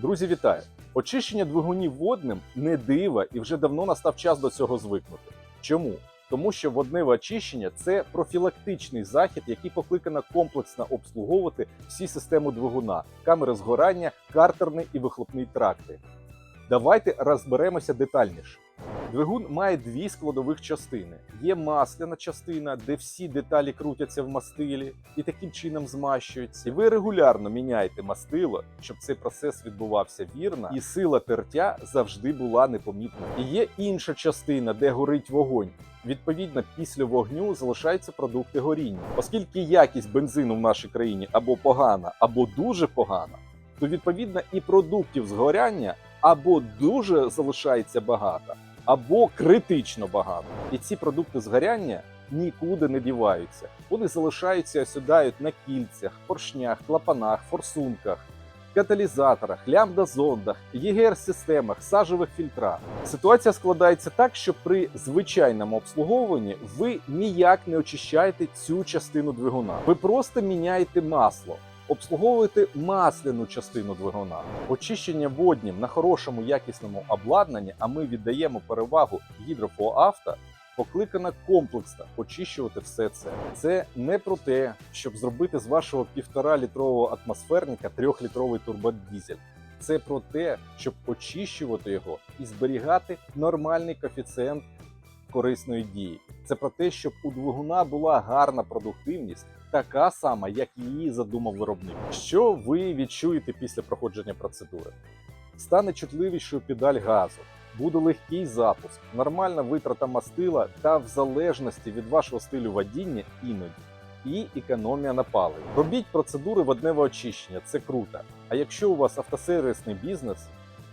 Друзі, вітаю! Очищення двигунів водним не диво і вже давно настав час до цього звикнути. Чому? Тому що водневе очищення це профілактичний захід, який покликано комплексно обслуговувати всі системи двигуна, камери згорання, картерний і вихлопний тракти. Давайте розберемося детальніше. Двигун має дві складових частини: є масляна частина, де всі деталі крутяться в мастилі і таким чином змащуються. І ви регулярно міняєте мастило, щоб цей процес відбувався вірно, і сила тертя завжди була непомітна. І є інша частина, де горить вогонь. Відповідно, після вогню залишаються продукти горіння. Оскільки якість бензину в нашій країні або погана, або дуже погана, то відповідно і продуктів згоряння або дуже залишається багато, або критично багато. І ці продукти згоряння нікуди не діваються. Вони залишаються осідають на кільцях, поршнях, клапанах, форсунках, каталізаторах, лямбда-зондах, ЄГР-системах, сажових фільтрах. Ситуація складається так, що при звичайному обслуговуванні ви ніяк не очищаєте цю частину двигуна. Ви просто міняєте масло. Обслуговуєте масляну частину двигуна. Очищення воднім на хорошому якісному обладнанні, а ми віддаємо перевагу гідрофоавто, покликано комплексно очищувати все це. Це не про те, щоб зробити з вашого півтора літрового атмосферника трьохлітровий турбодізель. Це про те, щоб очищувати його і зберігати нормальний коефіцієнт корисної дії. Це про те, щоб у двигуна була гарна продуктивність, така сама, як її задумав виробник. Що ви відчуєте після проходження процедури? Стане чутливішою педаль газу, буде легкий запуск, нормальна витрата мастила та в залежності від вашого стилю водіння іноді. І економія на паливі. Робіть процедури водневого очищення, це круто. А якщо у вас автосервісний бізнес,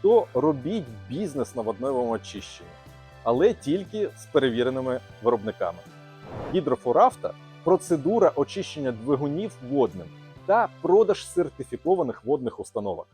то робіть бізнес на водневому очищенні, але тільки з перевіреними виробниками. Гідрофорафта процедура очищення двигунів водним та продаж сертифікованих водних установок.